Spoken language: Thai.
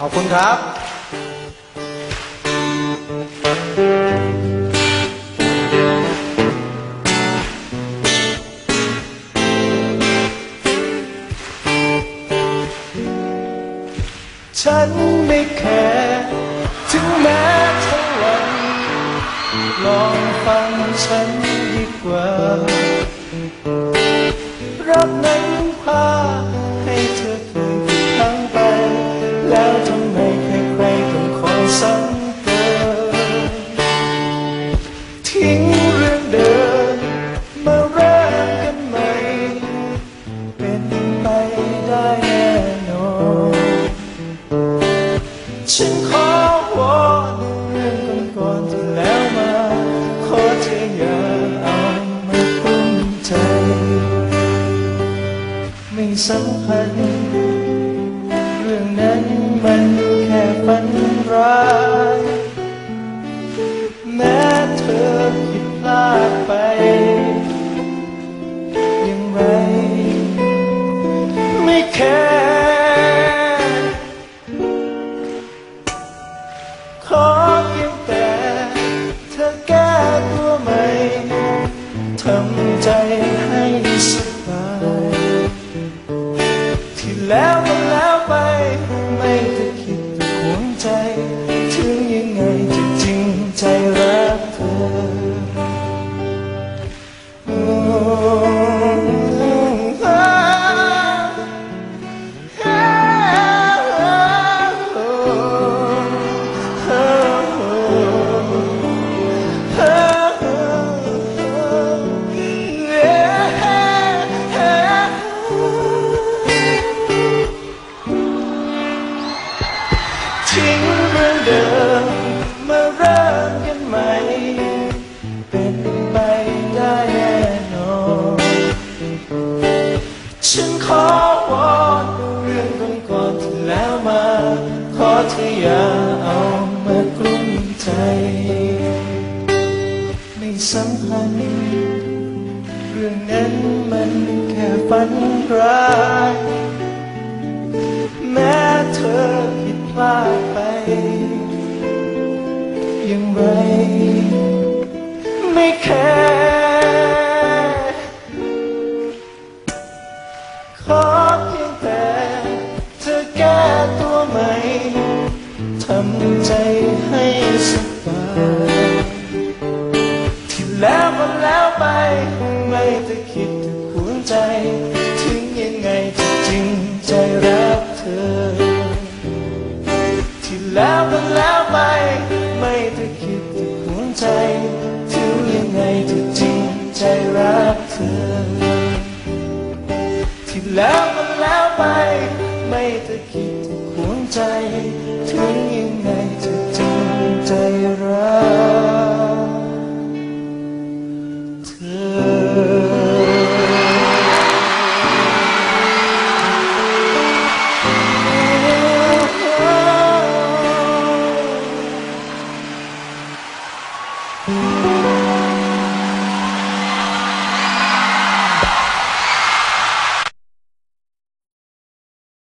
ขอบคุณครับ ฉันไม่แคร์ถึงแม้ทั้งวันลองฟังฉันดีกว่า รักนั้นพา แคร์ขอเพียงแต่เธอแก้ตัวใหม่ทำใจให้สบาย ที่แล้วก็แล้ว ฉันขอวอนเรื่องก่อนที่แล้วมา ขอเธออย่าเอามากลุ้มใจ ไม่สำคัญเรื่องนั้นมันแค่ฝันร้ายแม้เธอผิดพลาดไป อย่างไร ไม่แคำใจให้สบายที่แล้วก็แล้วไป ไม่จะคิดถึงหัวใจ ถึงยังไงจะจริงใจรักเธอ ที่แล้วก็แล้วไป ไม่จะคิดถึงหัวใจ ถึงยังไงจะจริงใจรักเธอ ที่แล้วก็แล้วไป ไม่จะคิดถึงหัวใจ Mm.